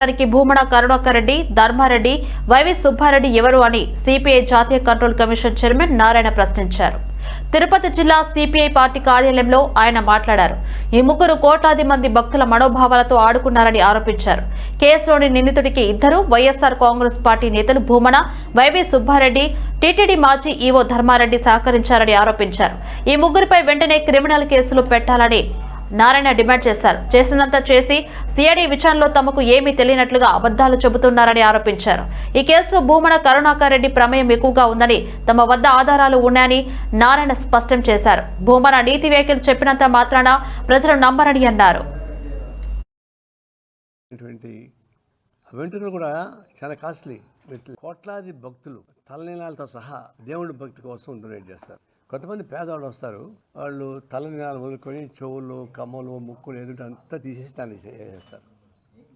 దానికి భూమన కరుణాకరెడ్డి ధర్మారెడ్డి వైవి సుబ్బారెడ్డి ఎవరు అని సిపిఐ జాతీయ కంట్రోల్ కమిషన్ చైర్మన్ నారాయణ ప్రశ్నించారు. తిరుపతి జిల్లా సిపిఐ పార్టీ కార్యాలయంలో ఆయన మాట్లాడారు. ఈ ముగ్గురు కోట్లాది మంది భక్తుల మనోభావాలతో ఆడుకున్నారని ఆరోపించారు. కేసులోని నిందితుడికి ఇద్దరు వైఎస్ఆర్ కాంగ్రెస్ పార్టీ నేతలు భూమన వైవి సుబ్బారెడ్డి టీటీడీ మాజీ ఈవో ధర్మారెడ్డి సహకరించారని ఆరోపించారు. ఈ ముగ్గురిపై వెంటనే క్రిమినల్ కేసులు పెట్టాలని నారాయణ డిమాండ్ చేశారు. చేసినంత చేసి సిఐడి విచారణలో తమకు ఏమీ తెలియనట్లుగా అబద్ధాలు చెబుతున్నారని ఆరోపించారు. ఈ కేసులో భూమన కరుణాకర్ రెడ్డి ప్రమేయం ఎక్కువగా ఉందని తమ వద్ద ఆధారాలు ఉన్నాయని నారాయణ స్పష్టం చేశారు. భూమన నీతి వ్యాఖ్యలు చెప్పినంత మాత్రాన ప్రజలు నమ్మరని అన్నారు. కూడా చాలా కాస్ట్లీ. కోట్లాది భక్తులు తలనీలాలతో సహా దేవుడి భక్తి కోసం డొనేట్ చేస్తారు. కొంతమంది పేదవాళ్ళు వస్తారు. వాళ్ళు తలనీలాలు వదులుకొని చెవులు కమ్మలు ముక్కులు ఎదుట అంతా తీసేసి దాన్ని వేసేస్తారు.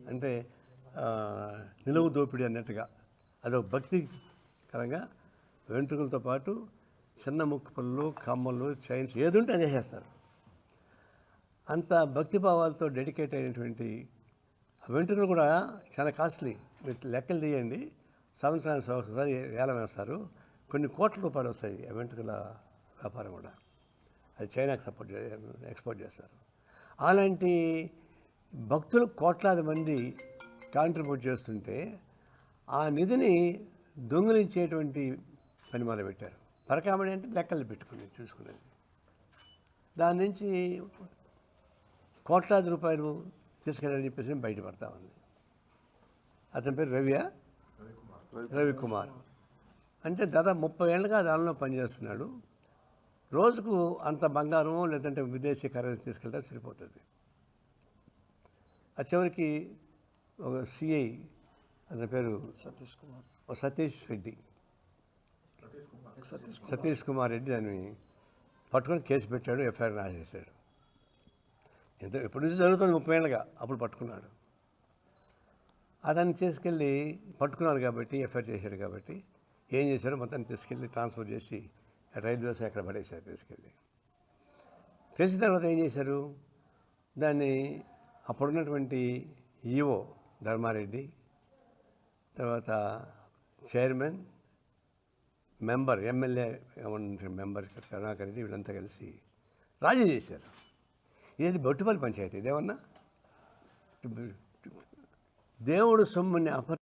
అంటే నిలువు దోపిడీ అన్నట్టుగా. అదొక భక్తి కరంగా వెంట్రుకలతో పాటు చిన్న ముక్కు పళ్ళు కమ్మలు చైన్స్ ఏది ఉంటే అది చేసేస్తారు అంత భక్తిభావాలతో డెడికేట్ అయినటువంటి ఆ వెంట్రుకలు కూడా చాలా కాస్ట్లీ. మీరు లెక్కలు తీయండి. సంవత్సరానికి ఒకసారి వేలం వేస్తారు. కొన్ని కోట్ల రూపాయలు వస్తాయి ఆ వెంట్రుకల వ్యాపారం కూడా. అది చైనాకి సపోర్ట్ ఎక్స్పోర్ట్ చేస్తారు. అలాంటి భక్తులు కోట్లాది మంది కాంట్రిబ్యూట్ చేస్తుంటే ఆ నిధిని దొంగిలించేటువంటి పని మొదలుపెట్టారు. పరకామణి అంటే లెక్కలు పెట్టుకుని చూసుకునేది. దాని నుంచి కోట్లాది రూపాయలు తీసుకెళ్ళని చెప్పేసి బయటపడతా ఉంది. అతని పేరు రవియా? రవికుమార్. అంటే దాదాపు ముప్పై ఏళ్ళుగా దానిలో పనిచేస్తున్నాడు. రోజుకు అంత బంగారం లేదంటే విదేశీ కరెన్సీ తీసుకెళ్తే సరిపోతుంది. ఆ చివరికి ఒక సిఐ అతని పేరు సతీష్ కుమార్. సతీష్ రెడ్డి. సతీష్ కుమార్. రెడ్డి దాన్ని పట్టుకొని కేసు పెట్టాడు ఎఫ్ఐఆర్ రాసేసాడు. ఎంత ఎప్పటి నుంచి జరుగుతుంది ముప్పై ఏళ్ళగా అప్పుడు పట్టుకున్నాడు. అతన్ని తీసుకెళ్ళి పట్టుకున్నారు కాబట్టి ఎఫ్ఐఆర్ చేశాడు కాబట్టి ఏం చేశారు మొత్తం తీసుకెళ్ళి ట్రాన్స్ఫర్ చేసి రైల్వే శాఖ పడేశారు తీసుకెళ్ళి తెలిసిన తర్వాత ఏం చేశారు? దాన్ని అప్పుడున్నటువంటి ఈఓ ధర్మారెడ్డి తర్వాత chairman member MLA member Karunakar Reddy వీళ్ళంతా కలిసి రాజీ చేశారు. ఇది బొట్టుపల్లి పంచాయతీ? ఇదేమన్నా? దేవుడు సొమ్ముని అప